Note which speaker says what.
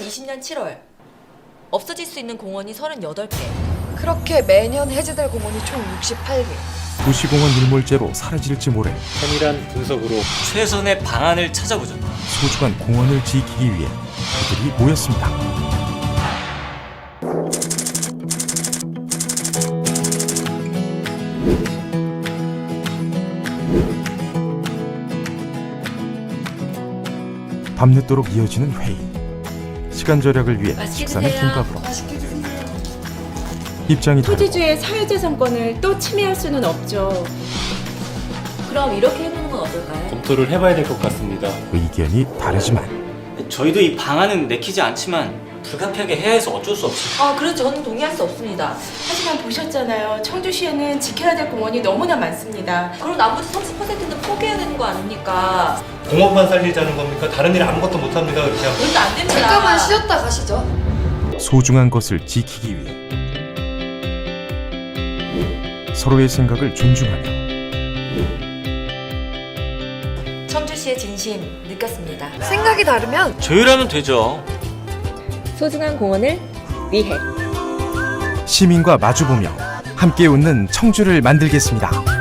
Speaker 1: 2020년 7월 없어질 수 있는 공원이 38개.
Speaker 2: 그렇게 매년 해제될 공원이 총 68개.
Speaker 3: 도시공원 일몰제로 사라질지 모를
Speaker 4: 세밀한 분석으로
Speaker 5: 최선의 방안을 찾아보죠.
Speaker 3: 소중한 공원을 지키기 위해 그들이 모였습니다. 밤늦도록 이어지는 회의. 시간 절약을 위해 식사는. 김밥으로. 입장이 다르고
Speaker 6: 토지주의 사유재산권을 또 침해할 수는 없죠.
Speaker 1: 그럼 이렇게 해보는 건 어떨까요?
Speaker 4: 검토를 해봐야 될 것 같습니다.
Speaker 3: 의견이 다르지만
Speaker 5: 저희도 이 방안은 내키지 않지만 불가피하게 해야 해서 어쩔 수 없이.
Speaker 1: 아, 그래서 저는 동의할 수 없습니다.
Speaker 6: 하지만 보셨잖아요. 청주시에는 지켜야 될 공원이 너무나 많습니다.
Speaker 1: 그럼 나머지 30%는 포기해야 되는 거 아닙니까?
Speaker 4: 공업만 살리자는 겁니까? 다른 일 아무것도 못합니다. 그렇게.
Speaker 1: 그것도 안 됩니다.
Speaker 2: 잠깐만 쉬었다 가시죠.
Speaker 3: 소중한 것을 지키기 위해 서로의 생각을 존중하며
Speaker 1: 청주시의 진심 느꼈습니다.
Speaker 2: 생각이 다르면
Speaker 5: 조율하면 되죠.
Speaker 6: 소중한 공원을 위해.
Speaker 3: 시민과 마주보며 함께 웃는 청주를 만들겠습니다.